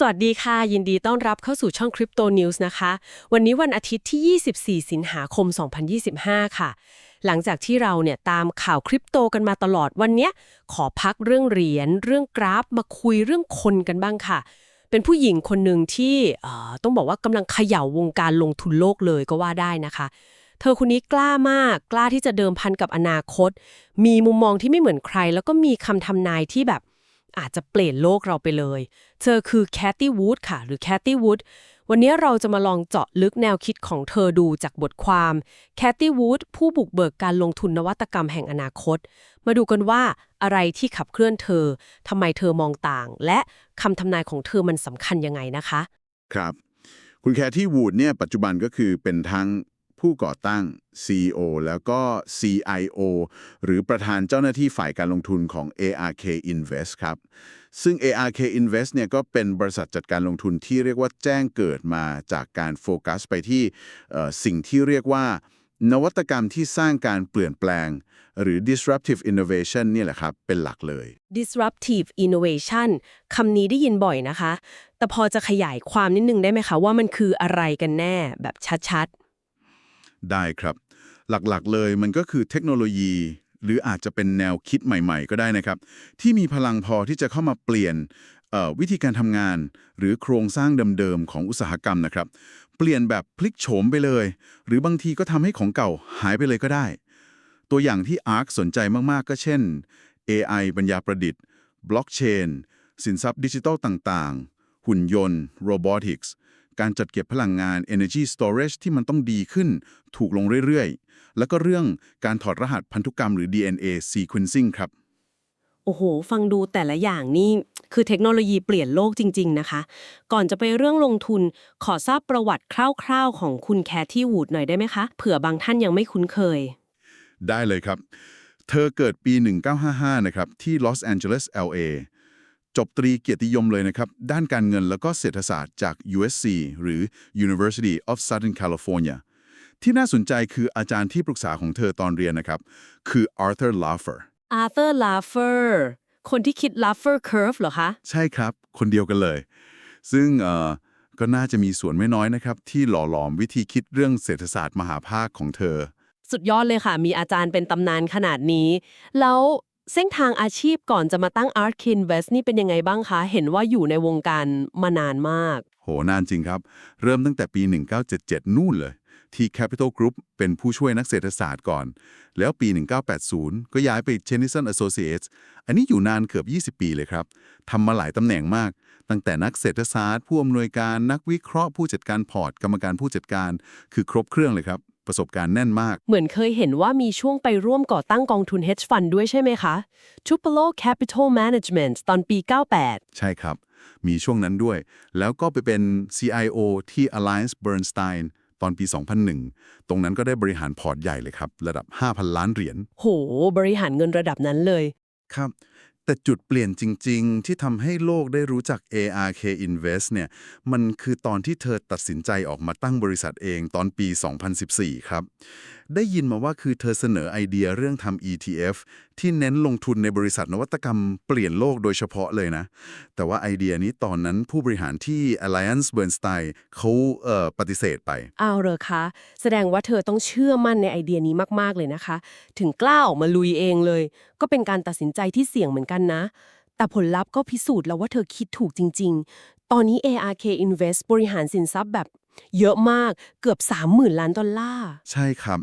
สวัสดีค่ะ ยินดีต้อนรับเข้าสู่ช่อง Crypto News นะคะ วันนี้วันอาทิตย์ที่ 24 สิงหาคม 2025 ค่ะ หลังจากที่เราเนี่ยตามข่าวคริปโตกันมาตลอดวันนี้ขอพักเรื่องเหรียญเรื่องกราฟมาคุยเรื่องคนกันบ้างค่ะ เป็นผู้หญิงคนหนึ่งที่เอ่อต้องบอกว่ากำลังเขย่าวงการลงทุนโลกเลยก็ว่าได้นะคะเธอคนนี้กล้ามากกล้าที่จะเดิมพันกับอนาคต มีมุมมองที่ไม่เหมือนใคร แล้วก็มีคำทำนายที่แบบ อาจจะเปลี่ยนโลกเราไปเลย เธอคือแคตตี้วูดค่ะ หรือแคตตี้วูดวันนี้เราจะมาลองเจาะลึกแนวคิดของเธอดูจากบทความแคตตี้วูดผู้บุกเบิกการลงทุนนวัตกรรมแห่งอนาคต มาดูกันว่าอะไรที่ขับเคลื่อนเธอทำไมเธอมองต่าง และคำทำนายของเธอมันสำคัญยังไงนะคะ ครับ คุณแคที่วูดเนี่ยปัจจุบันก็คือเป็นทั้ง ผู้ก่อตั้ง CEO แล้วก็ CIO หรือประธานเจ้าหน้าที่ฝ่ายการลงทุนของ ARK Invest ครับ ซึ่ง ARK Invest เนี่ยก็เป็นบริษัทจัดการลงทุนที่เรียกว่าแจ้งเกิดมาจากการโฟกัสไปที่สิ่งที่เรียกว่า นวัตกรรมที่สร้างการเปลี่ยนแปลง หรือ disruptive innovation เนี่ยแหละครับ เป็นหลักเลย disruptive innovation คำนี้ได้ยินบ่อยนะคะ แต่พอจะขยายความนิดนึงได้ไหมคะว่ามันคืออะไรกันแน่แบบชัด ได้ครับ หลักๆเลยมันก็คือเทคโนโลยี หรืออาจจะเป็นแนวคิดใหม่ๆ ก็ได้นะครับ ที่มีพลังพอที่จะเข้ามาเปลี่ยนวิธีการทำงาน หรือโครงสร้างเดิมๆของอุตสาหกรรมนะครับ เปลี่ยนแบบพลิกโฉมไปเลย หรือบางทีก็ทำให้ของเก่าหายไปเลยก็ได้ ตัวอย่างที่ ARK สนใจมากๆ ก็เช่น AI ปัญญาประดิษฐ์บล็อกเชนสินทรัพย์ดิจิทัลต่างๆ หุ่นยนต์ Robotics ารจัดเก็บพลังงาน Energy Storage ที่มันต้องดีขึ้น ถูกลงเรื่อยๆ แล้วก็เรื่องการถอดรหัสพันธุกรรมหรือ DNA sequencing ครับๆโอ้โห ฟังดูแต่ละอย่างนี่คือเทคโนโลยีเปลี่ยนโลกจริง ๆ นะคะ ก่อนจะไปเรื่องลงทุนขอทราบประวัติคร่าวๆ ของคุณแคทที่วูดหน่อยได้ไหมคะ เผื่อบางท่านยังไม่คุ้นเคย ได้เลยครับ เธอเกิดปี 1955 นะครับ ที่ลอสแอนเจลิส LA จบตรีเกียรติยมเลยนะครับ ด้านการเงินแล้วก็เศรษฐศาสตร์จาก USC หรือ University of Southern California ที่น่าสนใจคืออาจารย์ที่ปรึกษาของเธอตอนเรียนนะครับ คือ Arthur Laffer Arthur Laffer คนที่คิด Laffer Curve เหรอคะ ใช่ครับ คนเดียวกันเลย ซึ่งเอ่อก็น่าจะมีส่วนไม่น้อยนะครับ ที่หล่อหลอมวิธีคิดเรื่องเศรษฐศาสตร์มหาภาคของเธอ สุดยอดเลยค่ะ มีอาจารย์เป็นตำนานขนาดนี้ แล้ว เส้นทางอาชีพก่อนจะมาตั้ง Art Kinvest นี่เป็นยังไงบ้างคะ เห็นว่าอยู่ในวงการมานานมาก โห นานจริงครับ เริ่มตั้งแต่ปี 1977 นู่นเลย ที่ Capital Group เป็นผู้ช่วยนักเศรษฐศาสตร์ก่อน แล้วปี 1980 ก็ย้ายไป Chenison Associates อันนี้อยู่นานเกือบ 20 ปีเลยครับทำมาหลายตำแหน่งมาก ตั้งแต่นักเศรษฐศาสตร์ ผู้อำนวยการนักวิเคราะห์ผู้จัดการพอร์ต กรรมการผู้จัดการ คือครบเครื่องเลยครับ ประสบการณ์แน่นมาก เหมือนเคยเห็นว่ามีช่วงไปร่วมก่อตั้งกองทุน hedge fund ด้วยใช่ไหมคะ Tupelo Capital Management ตอนปี 98 ใช่ครับ มีช่วงนั้นด้วย แล้วก็ไปเป็น CIO ที่ Alliance Bernstein ตอนปี 2001 ตรงนั้นก็ได้บริหารพอร์ตใหญ่เลยครับ ระดับ 5,000 ล้านเหรียญ โห บริหารเงินระดับนั้นเลย ครับ แต่จุดเปลี่ยนจริง ๆ ที่ทำให้โลกได้รู้จัก ARK Invest เนี่ยมันคือตอนที่เธอตัดสินใจออกมาตั้งบริษัทเองตอนปี 2014 ครับ ได้ยินมาว่าคือเธอเสนอไอเดียเรื่องทำ ETF ที่เน้นลงทุนในบริษัทนวัตกรรมเปลี่ยนโลกโดยเฉพาะเลยนะ แต่ว่าไอเดียนี้ตอนนั้นผู้บริหารที่ Alliance Bernstein เขาเอ่อปฏิเสธไป เอาเหรอคะ แสดงว่าเธอต้องเชื่อมั่นในไอเดียนี้มาก ๆ เลยนะคะ ถึงกล้าออกมาลุยเองเลย ก็เป็นการตัดสินใจที่เสี่ยงเหมือนกันนะ แต่ผลลัพธ์ก็พิสูจน์แล้วว่าเธอคิดถูกจริง ๆ ตอนนี้ ARK Invest บริหารสินทรัพย์แบบเยอะมากเกือบ 30,000 ล้านดอลลาร์ ใช่ครับ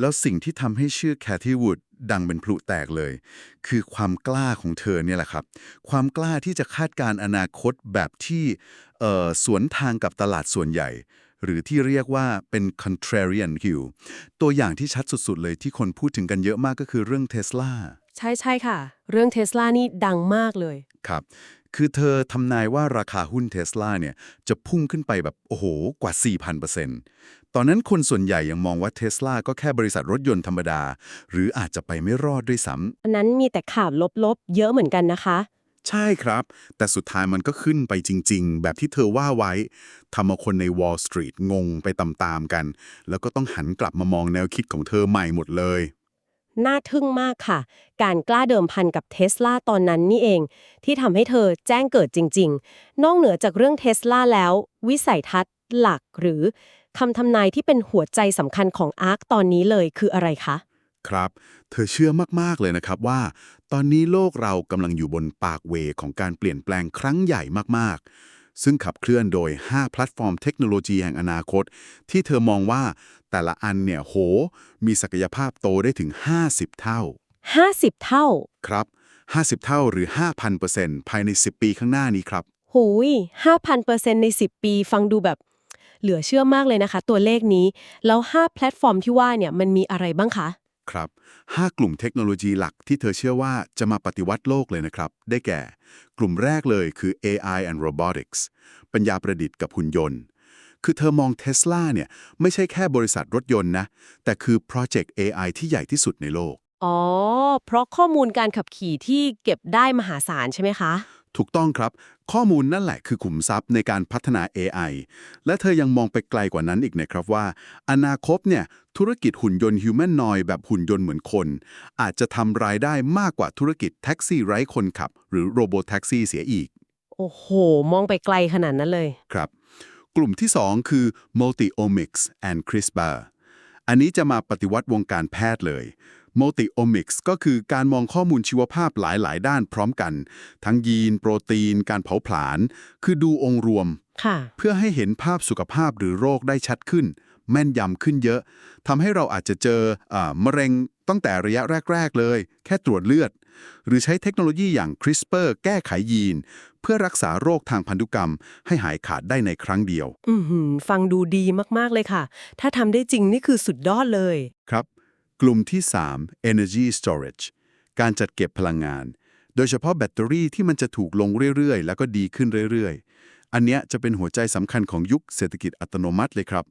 แล้วสิ่งที่ทำให้ชื่อแคท y ี o วู ดดังเป็นพลุแตกเลย คือความกล้าของเธอเนี่ยแหละครับ ความกล้าที่จะคาดการณ์อนาคตแบบที่เอ่อสวนทางกับตลาดส่วนใหญ่ หรือที่เรียกว่าเป็น contrarian view ตัวอย่างที่ชัดสุดๆเลยที่คนพูดถึงกันเยอะมากก็คือเรื่องเท s l a ใช่ใช่ค่ะ เรื่องเทสลานี่ดังมากเลย ครับ คือเธอทำนายว่าราคาหุ้นเท s l a เนี่ยจะพุ่งขึ้นไปแบบ โอ้โห กว่า 4,000% ตอนนั้นคนส่วนใหญ่ยังมองว่าเท s l a ก็แค่บริษัทรถยนต์ธรรมดา หรืออาจจะไปไม่รอดด้วยซ้ำอันนั้นมีแต่ข่าวลบๆ เยอะเหมือนกันนะคะ ใช่ครับ แต่สุดท้ายมันก็ขึ้นไปจริง ๆ แบบที่เธอว่าไว้ทำเอาคนใน Wall Street งงไปตามๆกัน แล้วก็ต้องหันกลับมามองแนวคิดของเธอใหม่หมดเลยน่าทึ่งมากค่ะ การกล้าเดิมพันกับเทสลาตอนนั้นนี่เอง ที่ทำให้เธอแจ้งเกิดจริง ๆ นอกเหนือจากเรื่องเทสลาแล้ว วิสัยทัศน์หลักหรือ คำทำนายที่เป็นหัวใจสำคัญของอาร์คตอนนี้เลยคืออะไรคะ ครับ เธอเชื่อมากๆเลยนะครับว่า ตอนนี้โลกเรากำลังอยู่บนปากเวของการเปลี่ยนแปลงครั้งใหญ่มากๆ ซึ่งขับเคลื่อนโดย 5 แพลตฟอร์มเทคโนโลยีแห่งอนาคต ที่เธอมองว่าแต่ละอันเนี่ยโห มีศักยภาพโตได้ถึง 50 เท่า 50 เท่า ครับ 50 เท่าหรือ 5,000%ภายใน 10 ปีข้างหน้านี้ครับ หูย5,000%ใน 10 ปี ฟังดูแบบ เหลือเชื่อมากเลยนะคะ ตัวเลขนี้ แล้ว 5 แพลตฟอร์มที่ว่าเนี่ยมันมีอะไรบ้างคะครับ 5 กลุ่มเทคโนโลยีหลักที่เธอเชื่อว่าจะมาปฏิวัติโลกเลยนะครับ ได้แก่ กลุ่มแรกเลยคือ AI and Robotics ปัญญาประดิษฐ์กับหุ่นยนต์ คือเธอมอง Tesla เนี่ยไม่ใช่แค่บริษัทรถยนต์นะ แต่คือโปรเจกต์ AI ที่ใหญ่ที่สุดในโลก อ๋อ เพราะข้อมูลการขับขี่ที่เก็บได้มหาศาลใช่ไหมคะ ถูกต้องครับ ข้อมูลนั่นแหละคือขุมทรัพย์ในการพัฒนา AI และเธอยังมองไปไกลกว่านั้นอีกนะครับว่า อนาคตเนี่ยธุรกิจหุ่นยนต์ฮิวแมนนอยแบบหุ่นยนต์เหมือนคน อาจจะทำรายได้มากกว่าธุรกิจแท็กซี่ไร้คนขับ หรือโรบอทแท็กซี่เสียอีก โอ้โห มองไปไกลขนาดนั้นเลยครับ กลุ่มที่ 2 คือ Multiomics and CRISPR อันนี้จะมาปฏิวัติวงการแพทย์เลย Multiomics ก็คือการมองข้อมูลชีวภาพหลาย ๆ ด้านพร้อมกัน ทั้งยีน โปรตีน การเผาผลาญ คือดูองค์รวมค่ะเพื่อให้เห็นภาพสุขภาพหรือโรคได้ชัดขึ้น แม่นยำขึ้นเยอะ ทำให้เราอาจจะเจออามะเร็งตั้งแต่ระยะแรก ๆ เลย แค่ตรวจเลือด หรือใช้เทคโนโลยีอย่าง CRISPR แก้ไขยีน เพื่อรักษาโรคทางพันธุกรรม ให้หายขาดได้ในครั้งเดียว อือหือฟังดูดีมาก ๆ เลยค่ะ ถ้าทำได้จริงนี่คือสุดยอดเลย ครับ กลุ่มที่ 3 Energy Storage การจัดเก็บพลังงาน โดยเฉพาะแบตเตอรี่ที่มันจะถูกลงเรื่อยๆ แล้วก็ดีขึ้นเรื่อยๆ อันเนี้ยจะเป็นหัวใจสำคัญของยุคเศรษฐกิจอัตโนมัติเลยครับ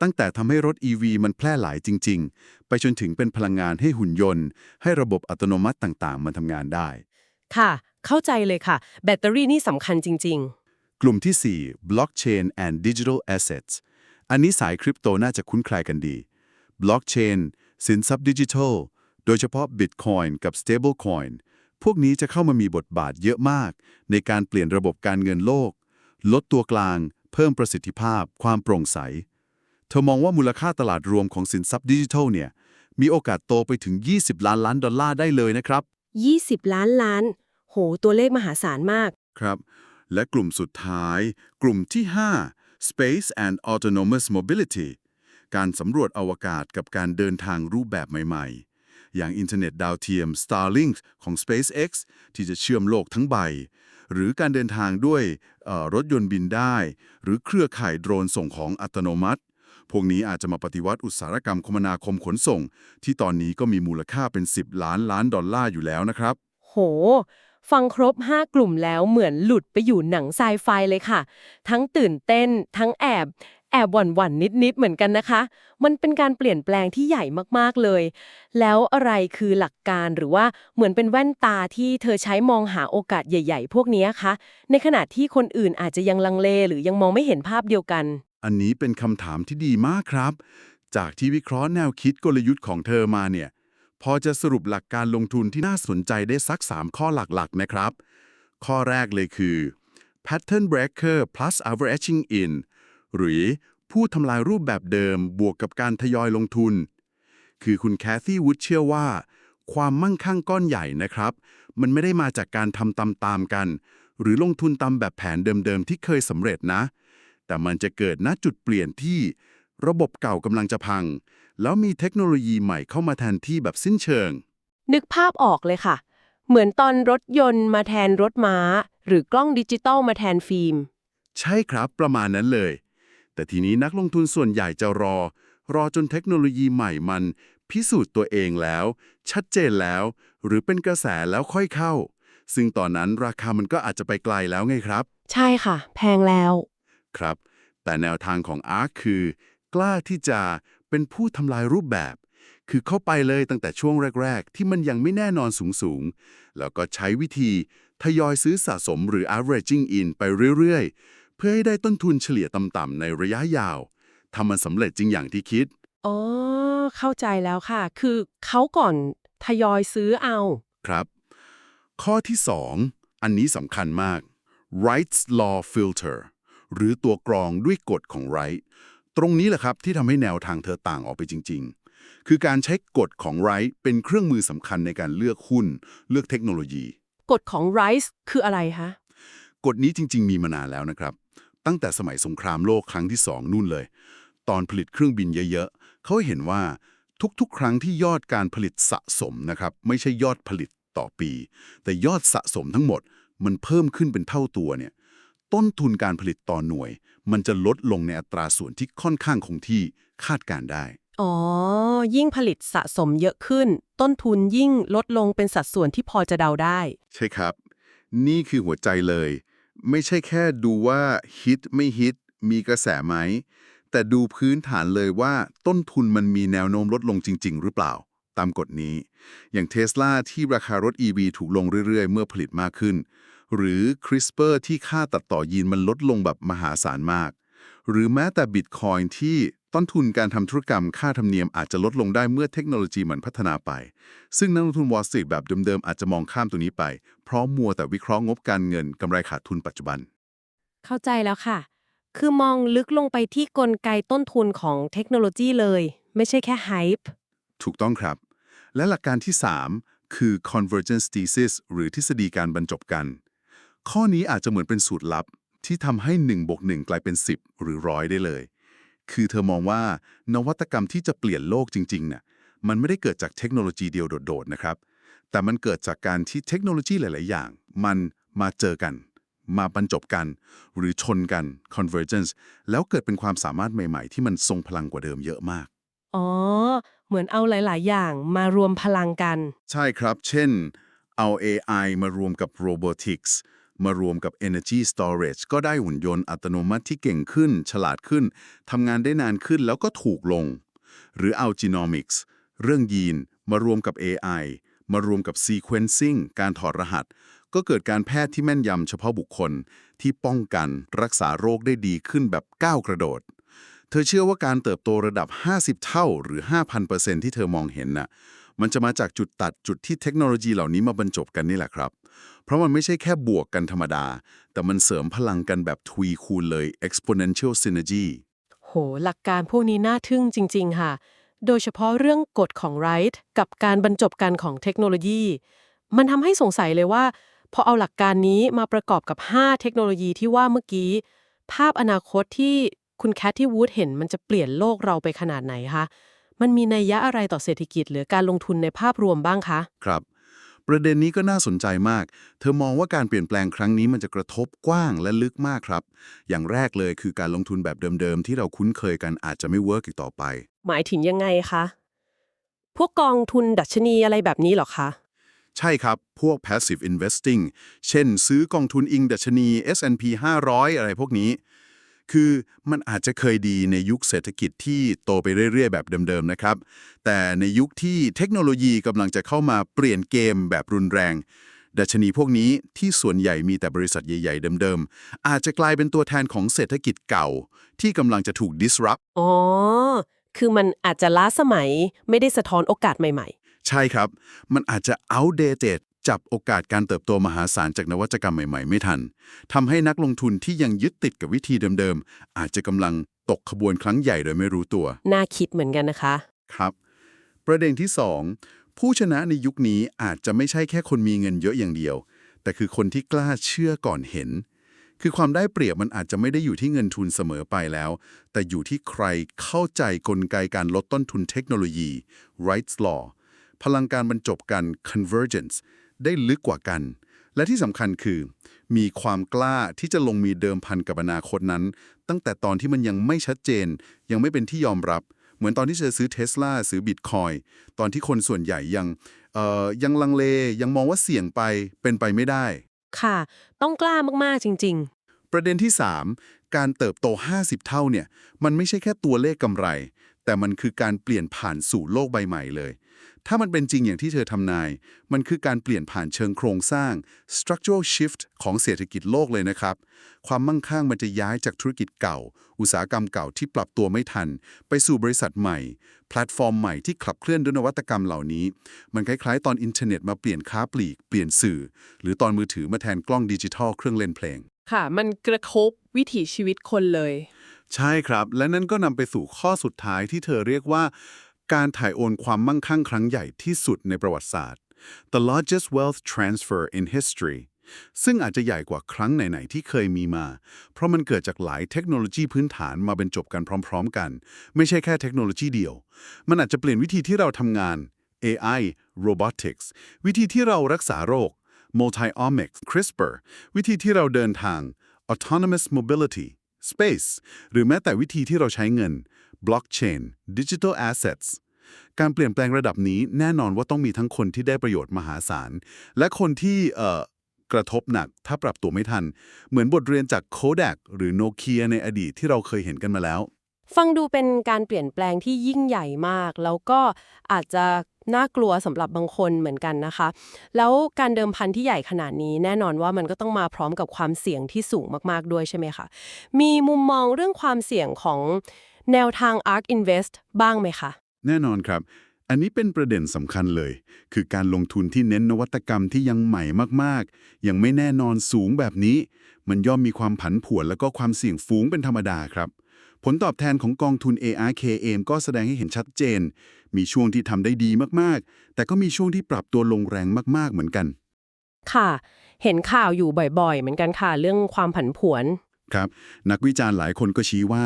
ตั้งแต่ทำให้รถ EV มันแพร่หลายจริง ๆ ไปจนถึงเป็นพลังงานให้หุ่นยนต์ ให้ระบบอัตโนมัติต่างๆ มันทำงานได้ ค่ะ เข้าใจเลยค่ะ แบตเตอรี่นี่สำคัญจริงกลุ่มที่ 4 Blockchain and Digital Assets อันนี้สายคริปโตน่าจะคุ้นเคยกันดี Blockchain สินทรัพย์ดิจิทัล โดยเฉพาะ Bitcoin กับ Stablecoin พวกนี้จะเข้ามามีบทบาทเยอะมาก ในการเปลี่ยนระบบการเงินโลก ลดตัวกลาง เพิ่มประสิทธิภาพ ความโปร่งใส เธอมองว่ามูลค่าตลาดรวมของสินทรัพย์ดิจิทัลเนี่ยมีโอกาสโตไปถึง 20 ล้านล้านดอลลาร์ได้เลยนะครับๆ20 ล้านล้าน โห ตัวเลขมหาศาลมาก ครับ และกลุ่มสุดท้าย กลุ่มที่ 5 Space and Autonomous Mobility การสำรวจอวกาศกับการเดินทางรูปแบบใหม่ ๆ อย่างอินเทอร์เน็ตดาวเทียม Starlink ของ SpaceX ที่จะเชื่อมโลกทั้งใบ หรือการเดินทางด้วยรถยนต์บินได้ หรือเครือข่ายโดรนส่งของอัตโนมัติ พวกนี้อาจจะมาปฏิวัติอุตสาหกรรมคมนาคมขนส่ง ที่ตอนนี้ก็มีมูลค่าเป็น 10 ล้านล้านดอลลาร์อยู่แล้วนะครับ โหฟังครบ 5 กลุ่มแล้วเหมือนหลุดไปอยู่หนังไซไฟเลยค่ะ ทั้งตื่นเต้น ทั้งแอบ แอบหวั่นหวั่นนิดนิดๆเหมือนกันนะคะ มันเป็นการเปลี่ยนแปลงที่ใหญ่มากๆเลย แล้วอะไรคือหลักการหรือว่าเหมือนเป็นแว่นตาที่เธอใช้มองหาโอกาสใหญ่ ๆ พวกนี้คะ ในขณะที่คนอื่นอาจจะยังลังเล หรือยังมองไม่เห็นภาพเดียวกัน อันนี้เป็นคำถามที่ดีมากครับ จากที่วิเคราะห์แนวคิดกลยุทธ์ของเธอมาเนี่ย พอจะสรุปหลักการลงทุนที่น่าสนใจได้สัก 3 ข้อหลักๆนะครับ ข้อแรกเลยคือ pattern breaker plus averaging in หรือผู้ทำลายรูปแบบเดิมบวกกับการทยอยลงทุน คือคุณแคท h ี w วูดเชื่อว่า ความมั่งคั่งก้อนใหญ่นะครับ มันไม่ได้มาจากการทำตามๆกัน หรือลงทุนตามแบบแผนเดิมๆที่เคยสำเร็จนะ แต่มันจะเกิดณจุดเปลี่ยนที่ระบบเก่ากำลังจะพัง แล้วมีเทคโนโลยีใหม่เข้ามาแทนที่แบบสิ้นเชิง นึกภาพออกเลยค่ะ เหมือนตอนรถยนต์มาแทนรถม้า หรือกล้องดิจิตอลมาแทนฟิล์ม ใช่ครับประมาณนั้นเลย แต่ทีนี้นักลงทุนส่วนใหญ่จะรอ รอจนเทคโนโลยีใหม่มัน พิสูจน์ตัวเองแล้ว ชัดเจนแล้ว หรือเป็นกระแสแล้วค่อยเข้า ซึ่งตอนนั้นราคามันก็อาจจะไปไกลแล้วไงครับ ใช่ค่ะ แพงแล้ว ครับ แต่แนวทางของ ARK คือ กล้าที่จะเป็นผู้ทำลายรูปแบบ คือเข้าไปเลยตั้งแต่ช่วงแรก ๆ ที่มันยังไม่แน่นอนสูงๆแล้วก็ใช้วิธีทยอยซื้อสะสมหรือ averaging in ไปเรื่อยๆ เพื่อให้ได้ต้นทุนเฉลี่ยต่ำๆในระยะยาวทำมันสำเร็จจริงอย่างที่คิด อ๋อ เข้าใจแล้วค่ะ คือเขาก่อนทยอยซื้อเอา ครับ ข้อที่ 2 อันนี้สำคัญมาก Wright's Law Filter หรือตัวกรองด้วยกฎของ Wright ตรงนี้แหละครับที่ทำให้แนวทางเธอต่างออกไปจริง ๆ คือการใช้กฎของ Wright เป็นเครื่องมือสำคัญในการเลือกหุ้น เลือกเทคโนโลยี กฎของ Rice คืออะไรคะ กฎนี้จริง ๆ มีมานานแล้วนะครับ ตั้งแต่สมัยสงครามโลกครั้งที่สองนู่นเลย ตอนผลิตเครื่องบินเยอะๆ เขาเห็นว่าทุกๆ ครั้งที่ยอดการผลิตสะสมนะครับ ไม่ใช่ยอดผลิตต่อปี แต่ยอดสะสมทั้งหมดมันเพิ่มขึ้นเป็นเท่าตัวเนี่ย ต้นทุนการผลิตต่อหน่วย มันจะลดลงในอัตราส่วนที่ค่อนข้างคงที่คาดการณ์ได้ อ๋อ ยิ่งผลิตสะสมเยอะขึ้น ต้นทุนยิ่งลดลงเป็นสัดส่วนที่พอจะเดาได้ ใช่ครับ นี่คือหัวใจเลย ไม่ใช่แค่ดูว่าฮิตไม่ฮิต มีกระแสไหม แต่ดูพื้นฐานเลยว่าต้นทุนมันมีแนวโน้มลดลงจริง ๆ หรือเปล่า ตามกฎนี้ อย่างเท s l a ที่ราคารถ EV ถูกลงเรื่อย ๆ เมื่อผลิตมากขึ้น หรือ CRISPR ที่ค่าตัดต่อยีนมันลดลงแบบมหาศาลมาก หรือแม้แต่ Bitcoin ที่ ต้นทุนการทำธุรกรรมค่าธรรมเนียมอาจจะลดลงได้เมื่อเทคโนโลยีมันพัฒนาไป ซึ่งนักลงทุน Wall Street แบบเดิมๆ อาจจะมองข้ามตัวนี้ไป เพราะมัวแต่วิเคราะห์งบการเงินกำไรขาดทุนปัจจุบัน เข้าใจแล้วค่ะ คือมองลึกลงไปที่กลไกต้นทุนของเทคโนโลยีเลย ไม่ใช่แค่ไฮป์ถูกต้องครับ และหลักการที่ 3 คือ convergence thesis หรือทฤษฎีการบรรจบกัน ข้อนี้อาจจะเหมือนเป็นสูตรลับที่ทำให้1บวก1กลายเป็น 10 หรือร้อยได้เลย คือเธอมองว่านวัตกรรมที่จะเปลี่ยนโลกจริงๆน่ะมันไม่ได้เกิดจากเทคโนโลยีเดียวโดดๆนะครับ แต่มันเกิดจากการที่เทคโนโลยีหลายๆ อย่าง มันมาเจอกัน มาบรรจบกัน หรือชนกัน convergence แล้วเกิดเป็นความสามารถใหม่ๆ ที่มันทรงพลังกว่าเดิมเยอะมาก อ๋อ เหมือนเอาหลาย ๆ อย่างมารวมพลังกัน ใช่ครับ เช่น เอา AI มารวมกับ Robotics มารวมกับ Energy Storage ก็ได้หุ่นยนต์อัตโนมัติที่เก่งขึ้น ฉลาดขึ้นทำงานได้นานขึ้นแล้วก็ถูกลง หรือเอา Genomics เรื่องยีน มารวมกับ AI มารวมกับ Sequencing การถอดรหัส ก็เกิดการแพทย์ที่แม่นยำเฉพาะบุคคลที่ป้องกันรักษาโรคได้ดีขึ้นแบบก้าวกระโดด ธอเชื่อว่าการเติบโตระดับ 50 เท่าหรือ 5,000%ที่เธอมองเห็นน่ะ มันจะมาจากจุดตัดจุดที่เทคโนโลยีเหล่านี้มาบรรจบกันนี่แหละครับ เพราะมันไม่ใช่แค่บวกกันธรรมดา แต่มันเสริมพลังกันแบบทวีคูณเลย exponential synergy โห หลักการพวกนี้น่าทึ่งจริง ๆ ค่ะ โดยเฉพาะเรื่องกฎของ Wright กับการบรรจบกันของเทคโนโลยี มันทำให้สงสัยเลยว่า พอเอาหลักการนี้มาประกอบกับ 5 เทคโนโลยีที่ว่าเมื่อกี้ภาพอนาคตที่ คุณแคทที่วูดเห็นมันจะเปลี่ยนโลกเราไปขนาดไหนคะ มันมีนัยยะอะไรต่อเศรษฐกิจหรือการลงทุนในภาพรวมบ้างคะ ครับ ประเด็นนี้ก็น่าสนใจมาก เธอมองว่าการเปลี่ยนแปลงครั้งนี้มันจะกระทบกว้างและลึกมากครับ อย่างแรกเลยคือการลงทุนแบบเดิมๆที่เราคุ้นเคยกันอาจจะไม่เวิร์กอีกต่อไป หมายถึงยังไงคะ พวกกองทุนดัชนีอะไรแบบนี้เหรอคะ ใช่ครับ พวก passive investing เช่น ซื้อกองทุนอิงดัชนี S&P 500 อะไรพวกนี้ คือมันอาจจะเคยดีในยุคเศรษฐกิจที่โตไปเรื่อย ๆ แบบเดิม ๆ นะครับ แต่ในยุคที่เทคโนโลยีกำลังจะเข้ามาเปลี่ยนเกมแบบรุนแรง ดัชนีพวกนี้ที่ส่วนใหญ่มีแต่บริษัทใหญ่ ๆ เดิม ๆ อาจจะกลายเป็นตัวแทนของเศรษฐกิจเก่า ที่กำลังจะถูก disrupt อ๋อ คือมันอาจจะล้าสมัยไม่ได้สะท้อนโอกาสใหม่ใช่ครับ มันอาจจะ outdated จับโอกาสการเติบโตมหาศาลจากนวัตกรรมใหม่ ๆ ไม่ทันทำให้นักลงทุนที่ยังยึดติดกับวิธีเดิมๆ อาจจะกำลังตกขบวนครั้งใหญ่โดยไม่รู้ตัวๆน่าคิดเหมือนกันนะคะ ครับ ประเด็นที่ 2 ผู้ชนะในยุคนี้อาจจะไม่ใช่แค่คนมีเงินเยอะอย่างเดียว แต่คือคนที่กล้าเชื่อก่อนเห็น คือความได้เปรียบมันอาจจะไม่ได้อยู่ที่เงินทุนเสมอไปแล้ว แต่อยู่ที่ใครเข้าใจกลไกการลดต้นทุนเทคโนโลยี Wright's Law พลังการบรรจบกัน Convergence ได้ลึกกว่ากัน และที่สำคัญคือ มีความกล้าที่จะลงมีเดิมพันกับอนาคตนั้น ตั้งแต่ตอนที่มันยังไม่ชัดเจน ยังไม่เป็นที่ยอมรับ เหมือนตอนที่เธอซื้อเทสลาซื้อบิตคอยตอนที่คนส่วนใหญ่ยังเอ่อยังลังเลยังมองว่าเสี่ยงไปเป็นไปไม่ได้ ค่ะ ต้องกล้ามากๆจริงประเด็นที่ 3 การเติบโต 50 เท่าเนี่ย มันไม่ใช่แค่ตัวเลขกำไร แต่มันคือการเปลี่ยนผ่านสู่โลกใบใหม่เลย ถ้ามันเป็นจริงอย่างที่เธอทำนาย มันคือการเปลี่ยนผ่านเชิงโครงสร้าง structural shift ของเศรษฐกิจโลกเลยนะครับ ความมั่งคั่งมันจะย้ายจากธุรกิจเก่า อุตสาหกรรมเก่าที่ปรับตัวไม่ทัน ไปสู่บริษัทใหม่ แพลตฟอร์มใหม่ที่ขับเคลื่อนด้วยนวัตกรรมเหล่านี้ มันคล้ายๆ ตอนอินเทอร์เน็ตมาเปลี่ยนค้าปลีก เปลี่ยนสื่อ หรือตอนมือถือมาแทนกล้องดิจิทัลเครื่องเล่นเพลง ค่ะ มันกระทบวิถีชีวิตคนเลย ใช่ครับ และนั่นก็นำไปสู่ข้อสุดท้ายที่เธอเรียกว่า การถ่ายโอนความมั่งคั่งครั้งใหญ่ที่สุดในประวัติศาสตร์ the largest wealth transfer in history ซึ่งอาจจะใหญ่กว่าครั้งไหน ๆ ที่เคยมีมา เพราะมันเกิดจากหลายเทคโนโลยีพื้นฐานมาบรรจบกันพร้อม ๆ กัน ไม่ใช่แค่เทคโนโลยีเดียว มันอาจจะเปลี่ยนวิธีที่เราทำงาน AI robotics วิธีที่เรารักษาโรค multi-omics CRISPR วิธีที่เราเดินทาง autonomous mobility space หรือแม้แต่วิธีที่เราใช้เงิน blockchain digital assets การเปลี่ยนแปลงระดับนี้แน่นอนว่าต้องมีทั้งคนที่ได้ประโยชน์มหาศาล และคนที่กระทบหนักถ้าปรับตัวไม่ทัน เหมือนบทเรียนจาก Kodak หรือ Nokia ในอดีตที่เราเคยเห็นกันมาแล้ว ฟังดูเป็นการเปลี่ยนแปลงที่ยิ่งใหญ่มาก แล้วก็อาจจะน่ากลัวสำหรับบางคนเหมือนกันนะคะ แล้วการเดิมพันที่ใหญ่ขนาดนี้แน่นอนว่ามันก็ต้องมาพร้อมกับความเสี่ยงที่สูงมากๆด้วยใช่ไหมคะมีมุมมองเรื่องความเสี่ยงของ แนวทาง ARK Invest บ้างไหมคะ แน่นอนครับ อันนี้เป็นประเด็นสำคัญเลย คือการลงทุนที่เน้นนวัตกรรมที่ยังใหม่มากๆ ยังไม่แน่นอนสูงแบบนี้ มันย่อมมีความผันผวนและก็ความเสี่ยงฟูงเป็นธรรมดาครับ ผลตอบแทนของกองทุน ARK เองก็แสดงให้เห็นชัดเจน มีช่วงที่ทำได้ดีมากๆ แต่ก็มีช่วงที่ปรับตัวลงแรงมากๆ เหมือนกัน ค่ะ เห็นข่าวอยู่บ่อยๆ เหมือนกันค่ะ เรื่องความผันผวนครับ นักวิจารณ์หลายคนก็ชี้ว่า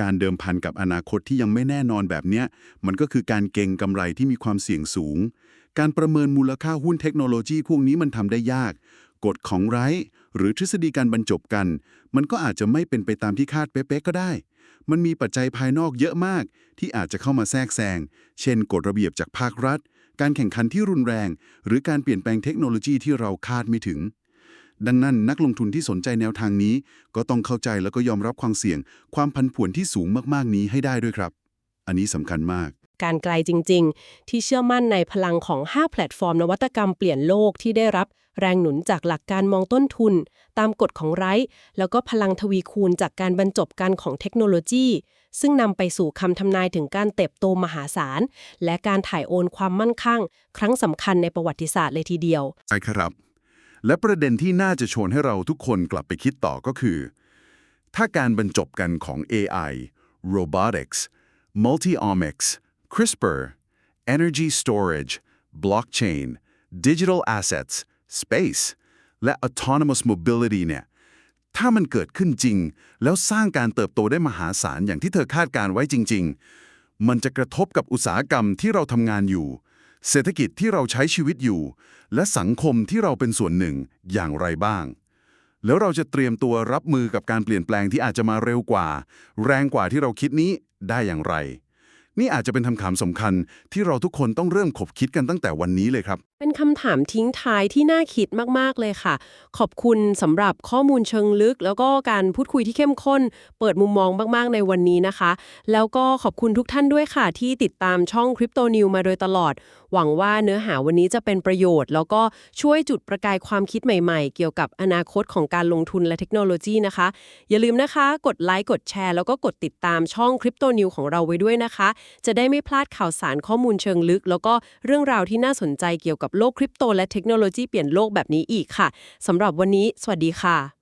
การเดิมพันกับอนาคตที่ยังไม่แน่นอนแบบเนี้ยมันก็คือการเก็งกำไรที่มีความเสี่ยงสูง การประเมินมูลค่าหุ้นเทคโนโลยีพวกนี้มันทำได้ยาก กฎของไร้หรือทฤษฎีการบรรจบกัน มันก็อาจจะไม่เป็นไปตามที่คาดเป๊ะๆก็ได้ มันมีปัจจัยภายนอกเยอะมาก ที่อาจจะเข้ามาแทรกแซง เช่น กฎระเบียบจากภาครัฐ การแข่งขันที่รุนแรง หรือการเปลี่ยนแปลงเทคโนโลยีที่เราคาดไม่ถึง ดังนั้นนักลงทุนที่สนใจแนวทางนี้ ก็ต้องเข้าใจแล้วก็ยอมรับความเสี่ยง ความพันผวนที่สูงมากๆนี้ให้ได้ด้วยครับ อันนี้สำคัญมาก การไกลจริง ๆ ที่เชื่อมั่นในพลังของ 5 แพลตฟอร์ม นวัตกรรมเปลี่ยนโลกที่ได้รับแรงหนุนจากหลักการมองต้นทุน ตามกฎของไร้แล้วก็พลังทวีคูณจากการบรรจบกันของเทคโนโลยี ซึ่งนำไปสู่คำทำนายถึงการเติบโตมหาศาล และการถ่ายโอนความมั่นคงครั้งสำคัญในประวัติศาสตร์เลยทีเดียว ใช่ครับ และประเด็นที่น่าจะชวนให้เราทุกคนกลับไปคิดต่อก็คือ ถ้าการบรรจบกันของ AI robotics multi-omics CRISPR energy storage blockchain digital assets space และ autonomous mobility เนี่ยถ้ามันเกิดขึ้นจริง แล้วสร้างการเติบโตได้มหาศาลอย่างที่เธอคาดการไว้จริง ๆ มันจะกระทบกับอุตสาหกรรมที่เราทำงานอยู่ เศรษฐกิจที่เราใช้ชีวิตอยู่ และสังคมที่เราเป็นส่วนหนึ่งอย่างไรบ้าง แล้วเราจะเตรียมตัวรับมือกับการเปลี่ยนแปลงที่อาจจะมาเร็วกว่า แรงกว่าที่เราคิดนี้ได้อย่างไร นี่อาจจะเป็นคำถามสำคัญที่เราทุกคนต้องเริ่มขบคิดกันตั้งแต่วันนี้เลยครับ เป็นคำถามทิ้งท้ายที่น่าคิดมาก ๆ เลยค่ะ ขอบคุณสำหรับข้อมูลเชิงลึก แล้วก็การพูดคุยที่เข้มข้น เปิดมุมมองมาก ๆ ในวันนี้นะคะ แล้วก็ขอบคุณทุกท่านด้วยค่ะ ที่ติดตามช่อง Crypto New มาโดยตลอด หวังว่าเนื้อหาวันนี้จะเป็นประโยชน์ แล้วก็ช่วยจุดประกายความคิดใหม่ ๆ เกี่ยวกับอนาคตของการลงทุนและเทคโนโลยีนะคะ อย่าลืมนะคะ กดไลค์กดแชร์แล้วก็กดติดตามช่อง Crypto New ของเราไว้ด้วยนะคะ จะได้ไม่พลาดข่าวสารข้อมูลเชิงลึก แล้วก็เรื่องราวที่น่าสนใจเกี่ยวกับโลกคริปโตและเทคโนโลยีเปลี่ยนโลกแบบนี้อีกค่ะสำหรับวันนี้ สวัสดีค่ะ